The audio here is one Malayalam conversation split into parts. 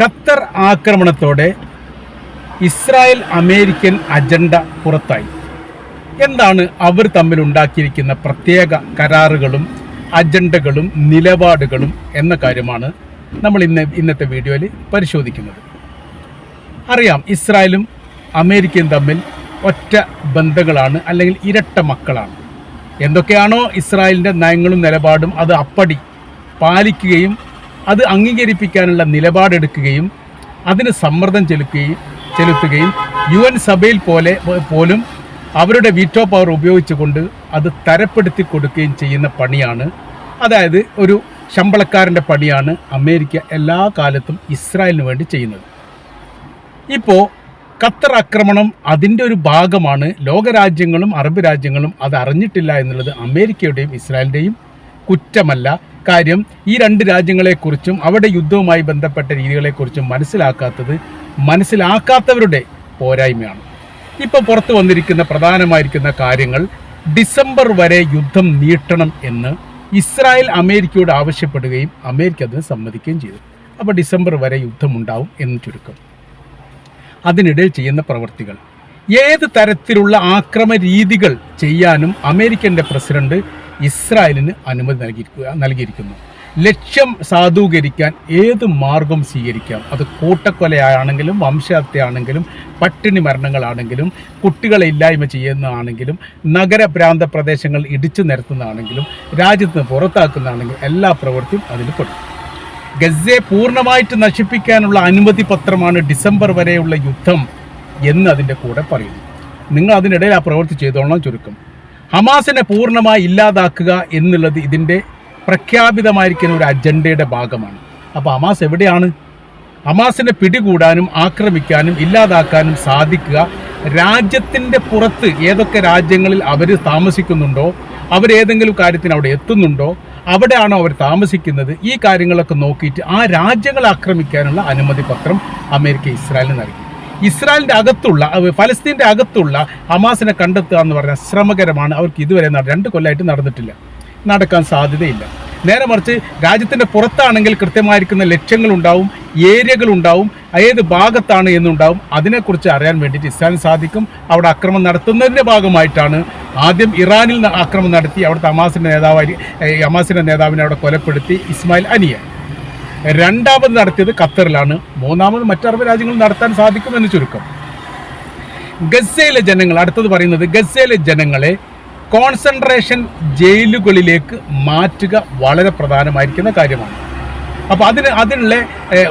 ഖത്തർ ആക്രമണത്തോടെ ഇസ്രായേൽ അമേരിക്കൻ അജണ്ട പുറത്തായി. എന്താണ് അവർ തമ്മിൽ ഉണ്ടാക്കിയിരിക്കുന്ന പ്രത്യേക കരാറുകളും അജണ്ടകളും നിലപാടുകളും എന്ന കാര്യമാണ് നമ്മൾ ഇന്ന് ഇന്നത്തെ വീഡിയോയിൽ പരിശോധിക്കുന്നത്. അറിയാം ഇസ്രായേലും അമേരിക്കയും തമ്മിൽ ഒറ്റ ബന്ധങ്ങളാണ് അല്ലെങ്കിൽ ഇരട്ട മക്കളാണ്. എന്തൊക്കെയാണോ ഇസ്രായേലിന്റെ നയങ്ങളും നിലപാടും അത് അപ്പടി പാലിക്കുകയും അത് അംഗീകരിപ്പിക്കാനുള്ള നിലപാടെടുക്കുകയും അതിന് സമ്മർദ്ദം ചെലുത്തുകയും ചെലുത്തുകയും യു എൻ സഭയിൽ പോലെ പോലും അവരുടെ വീറ്റോ പവർ ഉപയോഗിച്ചുകൊണ്ട് അത് തരപ്പെടുത്തി കൊടുക്കുകയും ചെയ്യുന്ന പണിയാണ്. അതായത് ഒരു ശമ്പളക്കാരന്റെ പണിയാണ് അമേരിക്ക എല്ലാ കാലത്തും ഇസ്രായേലിന് വേണ്ടി ചെയ്യുന്നത്. ഇപ്പോൾ ഖത്തർ ആക്രമണം അതിന്റെ ഒരു ഭാഗമാണ്. ലോകരാജ്യങ്ങളും അറബ് രാജ്യങ്ങളും അത് അറിഞ്ഞിട്ടില്ല എന്നുള്ളത് അമേരിക്കയുടെയും ഇസ്രായേലിന്റെയും കുറ്റമല്ല. കാര്യം ഈ രണ്ട് രാജ്യങ്ങളെക്കുറിച്ചും അവിടെ യുദ്ധവുമായി ബന്ധപ്പെട്ട രീതികളെക്കുറിച്ചും മനസ്സിലാക്കാത്തത് മനസ്സിലാക്കാത്തവരുടെ പോരായ്മയാണ്. ഇപ്പോൾ പുറത്തു വന്നിരിക്കുന്ന പ്രധാനമായിരിക്കുന്ന കാര്യങ്ങൾ ഡിസംബർ വരെ യുദ്ധം നീട്ടണം എന്ന് ഇസ്രായേൽ അമേരിക്കയോട് ആവശ്യപ്പെടുകയും അമേരിക്ക അതിന് സമ്മതിക്കുകയും ചെയ്തു. അപ്പോൾ ഡിസംബർ വരെ യുദ്ധമുണ്ടാവും എന്ന് ചുരുക്കം. അതിനിടയിൽ ചെയ്യുന്ന പ്രവൃത്തികൾ ഏത് തരത്തിലുള്ള ആക്രമ രീതികൾ ചെയ്യാനും അമേരിക്കന്റെ പ്രസിഡന്റ് ഇസ്രായേലിന് അനുമതി നൽകിയിരിക്കുക നൽകിയിരിക്കുന്നു. ലക്ഷ്യം സാധൂകരിക്കാൻ ഏത് മാർഗം സ്വീകരിക്കാം? അത് കൂട്ടക്കൊലയാണെങ്കിലും വംശഹത്യയാണെങ്കിലും പട്ടിണി മരണങ്ങളാണെങ്കിലും കുട്ടികളെ ഇല്ലായ്മ ചെയ്യുന്നതാണെങ്കിലും നഗരഭ്രാന്ത പ്രദേശങ്ങൾ ഇടിച്ചു നിരത്തുന്നതാണെങ്കിലും രാജ്യത്ത് നിന്ന് പുറത്താക്കുന്നതാണെങ്കിലും എല്ലാ പ്രവൃത്തിയും അതിൽ കൊടുക്കും ഗസയെ പൂർണമായിട്ട് നശിപ്പിക്കാനുള്ള അനുമതി പത്രമാണ് ഡിസംബർ വരെയുള്ള യുദ്ധം എന്ന് അതിന്റെ കൂടെ പറയുന്നു. നിങ്ങൾ അതിനിടയിൽ ആ പ്രവൃത്തി ചെയ്തോളണം ചുരുക്കം. ഹമാസിനെ പൂർണമായി ഇല്ലാതാക്കുക എന്നുള്ളത് ഇതിന്റെ പ്രഖ്യാപിതമായിരിക്കുന്ന ഒരു അജണ്ടയുടെ ഭാഗമാണ്. അപ്പോൾ ഹമാസ് എവിടെയാണ്? ഹമാസിനെ പിടികൂടാനും ആക്രമിക്കാനും ഇല്ലാതാക്കാനും സാധിക്കുക രാജ്യത്തിന്റെ പുറത്ത് ഏതൊക്കെ രാജ്യങ്ങളിൽ അവർ താമസിക്കുന്നുണ്ടോ അവരേതെങ്കിലും കാര്യത്തിന് അവിടെ എത്തുന്നുണ്ടോ അവിടെയാണോ അവർ താമസിക്കുന്നത് ഈ കാര്യങ്ങളൊക്കെ നോക്കിയിട്ട് ആ രാജ്യങ്ങളെ ആക്രമിക്കാനുള്ള അനുമതി പത്രം അമേരിക്ക ഇസ്രായേലിന് നൽകി. ഇസ്രായേലിന്റെ അകത്തുള്ള ഫലസ്തീന്റെ അകത്തുള്ള ഹമാസിനെ കണ്ടെത്തുക എന്ന് പറഞ്ഞാൽ ശ്രമകരമാണ്. അവർക്ക് ഇതുവരെ രണ്ട് കൊല്ലമായിട്ട് നടന്നിട്ടില്ല. നടക്കാൻ സാധ്യതയില്ല. നേരെ മറിച്ച് രാജ്യത്തിന്റെ പുറത്താണെങ്കിൽ കൃത്യമായിരിക്കുന്ന ലക്ഷ്യങ്ങളുണ്ടാവും ഏരിയകളുണ്ടാവും ഏത് ഭാഗത്താണ് എന്നുണ്ടാവും. അതിനെക്കുറിച്ച് അറിയാൻ വേണ്ടിയിട്ട് ഇസ്രായേലിന് സാധിക്കും. അവിടെ അക്രമം നടത്തുന്നതിന്റെ ഭാഗമായിട്ടാണ് ആദ്യം ഇറാനിൽ അക്രമം നടത്തി അവിടുത്തെ ഹമാസിന്റെ നേതാവായി ഹമാസിന്റെ നേതാവിനെ അവിടെ കൊലപ്പെടുത്തി ഇസ്മായിൽ അനിയ. രണ്ടാമത് നടത്തിയത് ഖത്തറിലാണ്. മൂന്നാമത് മറ്ററബ് അറബ് രാജ്യങ്ങളിൽ നടത്താൻ സാധിക്കുമെന്ന് ചുരുക്കം. ഗസയിലെ ജനങ്ങൾ അടുത്തത് പറയുന്നത് ഗസയിലെ ജനങ്ങളെ കോൺസെൻട്രേഷൻ ജയിലുകളിലേക്ക് മാറ്റുക വളരെ പ്രധാനമായിരിക്കുന്ന കാര്യമാണ്. അപ്പോൾ അതിന് അതിനുള്ള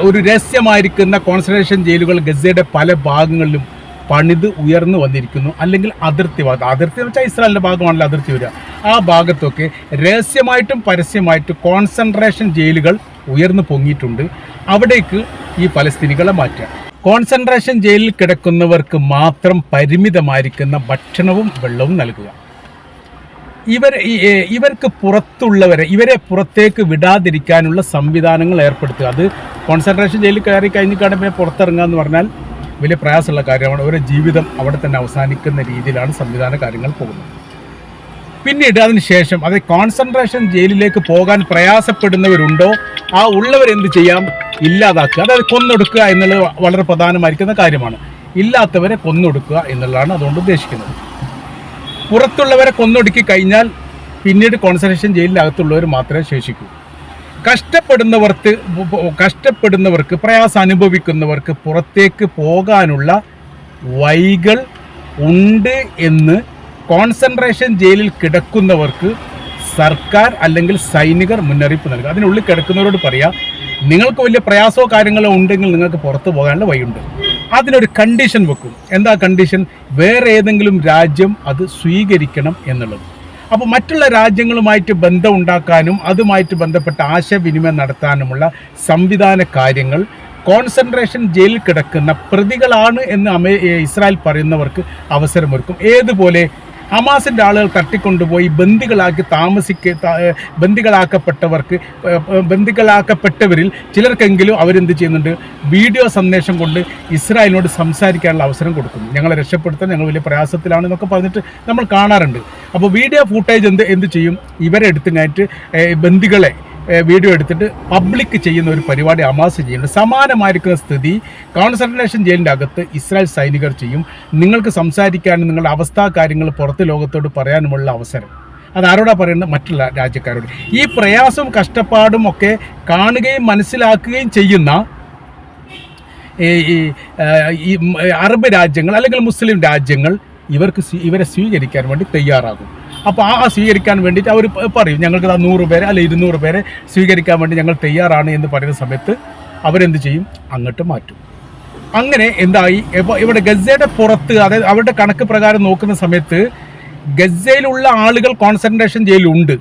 ഒരു രഹസ്യമായിരിക്കുന്ന കോൺസെൻട്രേഷൻ ജയിലുകൾ ഗസയുടെ പല ഭാഗങ്ങളിലും പണിത് ഉയർന്നു വന്നിരിക്കുന്നു. അല്ലെങ്കിൽ അതിർത്തി അതിർത്തി എന്ന് വെച്ചാൽ ഇസ്രായേലിന്റെ ഭാഗമാണല്ലോ അതിർത്തി വരിക. ആ ഭാഗത്തൊക്കെ രഹസ്യമായിട്ടും പരസ്യമായിട്ടും കോൺസെൻട്രേഷൻ ജയിലുകൾ ഉയർന്നു പൊങ്ങിയിട്ടുണ്ട്. അവിടേക്ക് ഈ പലസ്തീനികളെ മാറ്റുക. കോൺസെൻട്രേഷൻ ജയിലിൽ കിടക്കുന്നവർക്ക് മാത്രം പരിമിതമായിരിക്കുന്ന ഭക്ഷണവും വെള്ളവും നൽകുക. ഇവർ ഇവർക്ക് പുറത്തുള്ളവരെ ഇവരെ പുറത്തേക്ക് വിടാതിരിക്കാനുള്ള സംവിധാനങ്ങൾ ഏർപ്പെടുത്തുക. അത് കോൺസെൻട്രേഷൻ ജയിലിൽ കയറി കഴിഞ്ഞ് പിന്നെ പുറത്തിറങ്ങുക എന്ന് പറഞ്ഞാൽ വലിയ പ്രയാസമുള്ള കാര്യമാണ്. അവരുടെ ജീവിതം അവിടെ തന്നെ അവസാനിക്കുന്ന രീതിയിലാണ് സംവിധാന കാര്യങ്ങൾ പോകുന്നത്. പിന്നീട് അതിനുശേഷം അത് കോൺസെൻട്രേഷൻ ജയിലിലേക്ക് പോകാൻ പ്രയാസപ്പെടുന്നവരുണ്ടോ? ആ ഉള്ളവർ എന്ത് ചെയ്യാം? ഇല്ലാതാക്കുക. അതായത് കൊന്നൊടുക്കുക എന്നുള്ളത് വളരെ പ്രധാനമായിരിക്കുന്ന കാര്യമാണ്. ഇല്ലാത്തവരെ കൊന്നൊടുക്കുക എന്നുള്ളതാണ് അതുകൊണ്ട് ഉദ്ദേശിക്കുന്നത്. പുറത്തുള്ളവരെ കൊന്നൊടുക്കി കഴിഞ്ഞാൽ പിന്നീട് കോൺസെൻട്രേഷൻ ജയിലിനകത്തുള്ളവർ മാത്രമേ ശേഷിക്കൂ. കഷ്ടപ്പെടുന്നവർക്ക് കഷ്ടപ്പെടുന്നവർക്ക് പ്രയാസം അനുഭവിക്കുന്നവർക്ക് പുറത്തേക്ക് പോകാനുള്ള വൈകൾ ഉണ്ട് എന്ന് കോൺസെൻട്രേഷൻ ജയിലിൽ കിടക്കുന്നവർക്ക് സർക്കാർ അല്ലെങ്കിൽ സൈനികർ മുന്നറിയിപ്പ് നൽകുക അതിനുള്ളിൽ കിടക്കുന്നവരോട് പറയാം നിങ്ങൾക്ക് വലിയ പ്രയാസമോ കാര്യങ്ങളോ ഉണ്ടെങ്കിൽ നിങ്ങൾക്ക് പുറത്തു പോകാനുള്ള വഴിയുണ്ട്. അതിനൊരു കണ്ടീഷൻ വെക്കും. എന്താ കണ്ടീഷൻ വേറെ ഏതെങ്കിലും രാജ്യം അത് സ്വീകരിക്കണം എന്നുള്ളത്. അപ്പോൾ മറ്റുള്ള രാജ്യങ്ങളുമായിട്ട് ബന്ധം ഉണ്ടാക്കാനും അതുമായിട്ട് ബന്ധപ്പെട്ട ആശയവിനിമയം നടത്താനുമുള്ള സംവിധാന കാര്യങ്ങൾ കോൺസെൻട്രേഷൻ ജയിലിൽ കിടക്കുന്ന പ്രതികളാണ് എന്ന് അമേ ഇസ്രായേൽ പറയുന്നവർക്ക് അവസരമൊരുക്കും. ഏതുപോലെ? ഹമാസിന്റെ ആളുകൾ തട്ടിക്കൊണ്ടുപോയി ബന്ദികളാക്കി താമസിക്ക ബന്ദികളാക്കപ്പെട്ടവർക്ക് ബന്ദികളാക്കപ്പെട്ടവരിൽ ചിലർക്കെങ്കിലും അവരെന്ത് ചെയ്യുന്നുണ്ട്? വീഡിയോ സന്ദേശം കൊണ്ട് ഇസ്രായേലിനോട് സംസാരിക്കാനുള്ള അവസരം കൊടുക്കുന്നു. ഞങ്ങളെ രക്ഷപ്പെടുത്താൻ ഞങ്ങൾ വലിയ പ്രയാസത്തിലാണ് എന്നൊക്കെ പറഞ്ഞിട്ട് നമ്മൾ കാണാറുണ്ട്. അപ്പോൾ വീഡിയോ ഫൂട്ടേജ് എന്ത് എന്ത് ചെയ്യും? ഇവരെ എടുത്തുങ്ങായിട്ട് ബന്ദികളെ വീഡിയോ എടുത്തിട്ട് പബ്ലിക് ചെയ്യുന്ന ഒരു പരിപാടി അമാസ് ചെയ്യുന്നുണ്ട്. സമാനമായിരിക്കുന്ന സ്ഥിതി കോൺസെൻട്രേഷൻ ജയിലിന്റെ അകത്ത് ഇസ്രായേൽ സൈനികർ ചെയ്യും. നിങ്ങൾക്ക് സംസാരിക്കാനും നിങ്ങളുടെ അവസ്ഥാ കാര്യങ്ങൾ പുറത്ത് ലോകത്തോട് പറയാനുമുള്ള അവസരം. അത് ആരോടാ പറയുന്നത്? മറ്റുള്ള രാജ്യക്കാരോട്. ഈ പ്രയാസവും കഷ്ടപ്പാടും ഒക്കെ കാണുകയും മനസ്സിലാക്കുകയും ചെയ്യുന്ന ഈ അറബ് രാജ്യങ്ങൾ അല്ലെങ്കിൽ മുസ്ലിം രാജ്യങ്ങൾ ഇവർക്ക് ഇവരെ സ്വീകരിക്കാൻ വേണ്ടി തയ്യാറാകും. അപ്പോൾ ആ സ്വീകരിക്കാൻ വേണ്ടിയിട്ട് അവർ പറയും. ഞങ്ങൾക്ക് ആ നൂറ് പേരെ അല്ലെ ഇരുന്നൂറ് പേരെ സ്വീകരിക്കാൻ വേണ്ടി ഞങ്ങൾ തയ്യാറാണ് എന്ന് പറയുന്ന സമയത്ത് അവരെന്ത് ചെയ്യും? അങ്ങോട്ട് മാറ്റും. അങ്ങനെ എന്തായി? ഇവിടെ ഗസയുടെ പുറത്ത് അതായത് അവരുടെ കണക്ക് പ്രകാരം നോക്കുന്ന സമയത്ത് ഗസയിലുള്ള ആളുകൾ കോൺസെൻട്രേഷൻ ജയിലുണ്ട്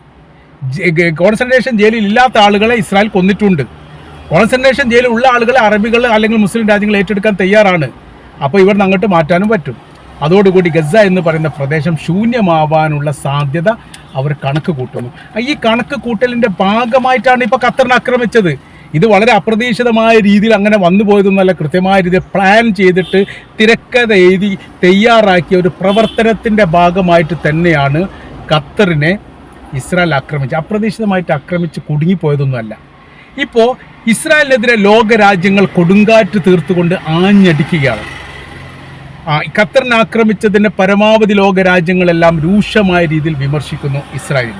കോൺസെൻട്രേഷൻ ജയിലിൽ ഇല്ലാത്ത ആളുകളെ ഇസ്രായേൽ കൊന്നിട്ടുണ്ട്. കോൺസെൻട്രേഷൻ ജയിലിൽ ഉള്ള ആളുകളെ അറബികൾ അല്ലെങ്കിൽ മുസ്ലിം രാജ്യങ്ങൾ ഏറ്റെടുക്കാൻ തയ്യാറാണ്. അപ്പോൾ ഇവിടുന്ന് അങ്ങോട്ട് മാറ്റാനും പറ്റും. അതോടുകൂടി ഗസ എന്ന് പറയുന്ന പ്രദേശം ശൂന്യമാവാനുള്ള സാധ്യത അവർ കണക്ക് കൂട്ടുന്നു. ഈ കണക്ക് കൂട്ടലിന്റെ ഭാഗമായിട്ടാണ് ഇപ്പോൾ ഖത്തറിനെ ആക്രമിച്ചത്. ഇത് വളരെ അപ്രതീക്ഷിതമായ രീതിയിൽ അങ്ങനെ വന്നു പോയതൊന്നല്ല കൃത്യമായ രീതിയിൽ പ്ലാൻ ചെയ്തിട്ട് തിരക്കഥ എഴുതി തയ്യാറാക്കിയ ഒരു പ്രവർത്തനത്തിന്റെ ഭാഗമായിട്ട് തന്നെയാണ് ഖത്തറിനെ ഇസ്രായേൽ ആക്രമിച്ച് അപ്രതീക്ഷിതമായിട്ട് ആക്രമിച്ച് കുടുങ്ങിപ്പോയതൊന്നുമല്ല. ഇപ്പോൾ ഇസ്രായേലിനെതിരെ ലോകരാജ്യങ്ങൾ കൊടുങ്കാറ്റ് തീർത്തുകൊണ്ട് ആഞ്ഞടിക്കുകയാണ്. ഖത്തറിനെ ആക്രമിച്ചതിന് പരമാവധി ലോകരാജ്യങ്ങളെല്ലാം രൂക്ഷമായ രീതിയിൽ വിമർശിക്കുന്നു ഇസ്രായേൽ.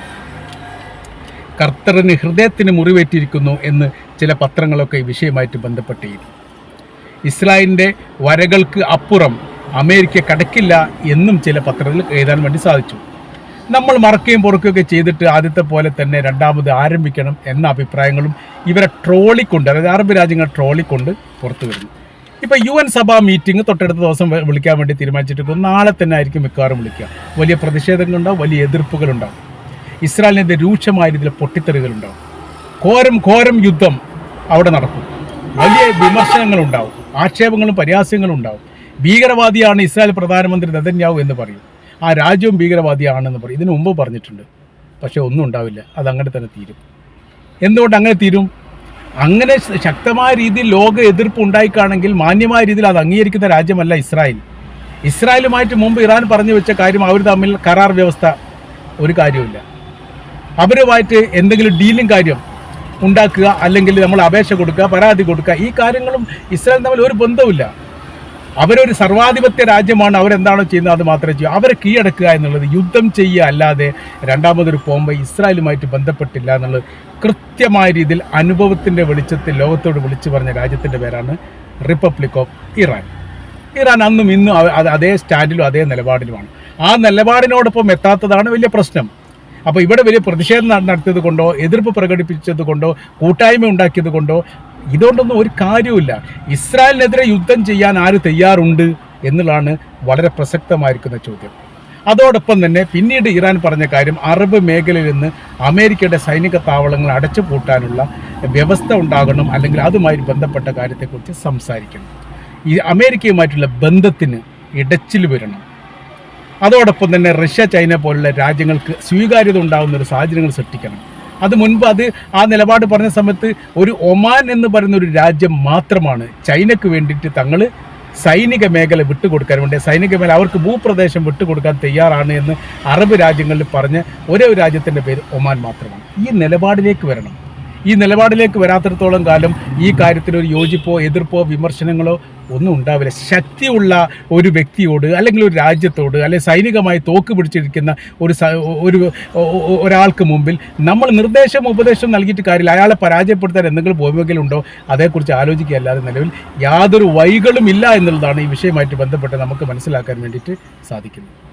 ഖത്തറിന് ഹൃദയത്തിന് മുറിവേറ്റിരിക്കുന്നു എന്ന് ചില പത്രങ്ങളൊക്കെ ഈ വിഷയമായിട്ട് ബന്ധപ്പെട്ടിരുന്നു ഇസ്രായേലിന്റെ വരകൾക്ക് അപ്പുറം അമേരിക്ക കടക്കില്ല എന്നും ചില പത്രങ്ങൾ എഴുതാൻ വേണ്ടി സാധിച്ചു. നമ്മൾ മറക്കുകയും പൊറുക്കുകയൊക്കെ ചെയ്തിട്ട് ആദ്യത്തെ പോലെ തന്നെ രണ്ടാമത് ആരംഭിക്കണം എന്ന അഭിപ്രായങ്ങളും ഇവരെ ട്രോളിക്കൊണ്ട് അതായത് അറബ് രാജ്യങ്ങൾ ട്രോളിക്കൊണ്ട് പുറത്തു വരുന്നു ഇപ്പോൾ യു എൻ സഭാ മീറ്റിംഗ് തൊട്ടടുത്ത ദിവസം വിളിക്കാൻ വേണ്ടി തീരുമാനിച്ചിട്ട് നാളെ തന്നെ ആയിരിക്കും മിക്കവാറും വിളിക്കുക. വലിയ പ്രതിഷേധങ്ങളുണ്ടാവും വലിയ എതിർപ്പുകളുണ്ടാവും ഇസ്രായേലിനെതിരെ രൂക്ഷമായ രീതിയിൽ പൊട്ടിത്തെറികളുണ്ടാവും ഘോരം ഘോരം യുദ്ധം അവിടെ നടക്കും. വലിയ വിമർശനങ്ങളുണ്ടാവും ആക്ഷേപങ്ങളും പരിഹാസ്യങ്ങളും ഉണ്ടാവും. ഭീകരവാദിയാണ് ഇസ്രായേൽ പ്രധാനമന്ത്രി നെതന്യാവു എന്ന് പറയും. ആ രാജ്യവും ഭീകരവാദിയാണെന്ന് പറയും. ഇതിനു മുമ്പ് പറഞ്ഞിട്ടുണ്ട്. പക്ഷേ ഒന്നും ഉണ്ടാവില്ല. അത് അങ്ങനെ തന്നെ തീരും. എന്തുകൊണ്ട് അങ്ങനെ തീരും? അങ്ങനെ ശക്തമായ രീതിയിൽ ലോക എതിർപ്പ് ഉണ്ടായിക്കാണെങ്കിൽ മാന്യമായ രീതിയിൽ അത് അംഗീകരിക്കുന്ന രാജ്യമല്ല ഇസ്രായേൽ. ഇസ്രായേലുമായിട്ട് മുമ്പ് ഇറാൻ പറഞ്ഞു വെച്ച കാര്യം അവർ തമ്മിൽ കരാർ വ്യവസ്ഥ ഒരു കാര്യമില്ല അവരുമായിട്ട് എന്തെങ്കിലും ഡീലിംഗ് കാര്യം ഉണ്ടാക്കുക അല്ലെങ്കിൽ നമ്മൾ അപേക്ഷ കൊടുക്കുക പരാതി കൊടുക്കുക ഈ കാര്യങ്ങളും ഇസ്രായേൽ തമ്മിൽ ഒരു ബന്ധവുമില്ല. അവരൊരു സർവാധിപത്യ രാജ്യമാണ് അവരെന്താണോ ചെയ്യുന്നത് അത് മാത്രമേ ചെയ്യൂ. അവരെ കീഴടക്കുക എന്നുള്ളത് യുദ്ധം ചെയ്യുക അല്ലാതെ രണ്ടാമതൊരു പോകുമ്പോൾ ഇസ്രായേലുമായിട്ട് ബന്ധപ്പെട്ടില്ല എന്നുള്ളത് കൃത്യമായ രീതിയിൽ അനുഭവത്തിന്റെ വെളിച്ചത്തിൽ ലോകത്തോട് വിളിച്ചു പറഞ്ഞ രാജ്യത്തിന്റെ പേരാണ് റിപ്പബ്ലിക് ഓഫ് ഇറാൻ ഇറാൻ അന്നും ഇന്നും അതേ സ്റ്റാൻഡിലും അതേ നിലപാടിലുമാണ്. ആ നിലപാടിനോടൊപ്പം എത്താത്തതാണ് വലിയ പ്രശ്നം. അപ്പോൾ ഇവിടെ വലിയ പ്രതിഷേധം നട- നടത്തിയത് കൊണ്ടോ എതിർപ്പ് പ്രകടിപ്പിച്ചത് കൊണ്ടോ കൂട്ടായ്മ ഉണ്ടാക്കിയത് കൊണ്ടോ ഇതുകൊണ്ടൊന്നും ഒരു കാര്യവുമില്ല. ഇസ്രായേലിനെതിരെ യുദ്ധം ചെയ്യാൻ ആര് തയ്യാറുണ്ട് എന്നുള്ളതാണ് വളരെ പ്രസക്തമായിരിക്കുന്ന ചോദ്യം. അതോടൊപ്പം തന്നെ പിന്നീട് ഇറാൻ പറഞ്ഞ കാര്യം അറബ് മേഖലയിൽ നിന്ന് അമേരിക്കയുടെ സൈനിക താവളങ്ങൾ അടച്ചു പൂട്ടാനുള്ള വ്യവസ്ഥ ഉണ്ടാകണം അല്ലെങ്കിൽ അതുമായി ബന്ധപ്പെട്ട കാര്യത്തെക്കുറിച്ച് സംസാരിക്കണം. ഈ അമേരിക്കയുമായിട്ടുള്ള ബന്ധത്തിന് ഇടച്ചിൽ വരണം. അതോടൊപ്പം തന്നെ റഷ്യ ചൈന പോലുള്ള രാജ്യങ്ങൾക്ക് സ്വീകാര്യത ഉണ്ടാകുന്ന ഒരു സാഹചര്യങ്ങൾ സൃഷ്ടിക്കണം. അത് മുൻപ് അത് ആ നിലപാട് പറഞ്ഞ സമയത്ത് ഒരു ഒമാൻ എന്ന് പറയുന്ന ഒരു രാജ്യം മാത്രമാണ്. ചൈനയ്ക്ക് വേണ്ടിയിട്ട് തങ്ങൾ സൈനിക മേഖല വിട്ടുകൊടുക്കാൻ വേണ്ടി സൈനിക മേഖല അവർക്ക് ഭൂപ്രദേശം വിട്ടുകൊടുക്കാൻ തയ്യാറാണ് എന്ന് അറബ് രാജ്യങ്ങളിൽ പറഞ്ഞ് ഒരേ ഒരു രാജ്യത്തിന്റെ പേര് ഒമാൻ മാത്രമാണ്. ഈ നിലപാടിലേക്ക് വരണം. ഈ നിലപാടിലേക്ക് വരാത്തിടത്തോളം കാലം ഈ കാര്യത്തിൽ ഒരു യോജിപ്പോ എതിർപ്പോ വിമർശനങ്ങളോ ഒന്നും ഉണ്ടാവില്ല. ശക്തിയുള്ള ഒരു വ്യക്തിയോട് അല്ലെങ്കിൽ ഒരു രാജ്യത്തോട് അല്ലെങ്കിൽ സൈനികമായി തോക്ക് പിടിച്ചിരിക്കുന്ന ഒരു ഒരു ഒരാൾക്ക് മുമ്പിൽ നമ്മൾ നിർദ്ദേശം ഉപദേശം നൽകിയിട്ട് കാര്യമില്ല. അയാളെ പരാജയപ്പെടുത്താൻ എന്തെങ്കിലും ഭൂമികയിലുണ്ടോ അതേക്കുറിച്ച് ആലോചിക്കുക അല്ലാതെ നിലവിൽ യാതൊരു വഴികളും ഇല്ല എന്നുള്ളതാണ് ഈ വിഷയമായിട്ട് ബന്ധപ്പെട്ട് നമുക്ക് മനസ്സിലാക്കാൻ വേണ്ടിയിട്ട് സാധിക്കുന്നത്.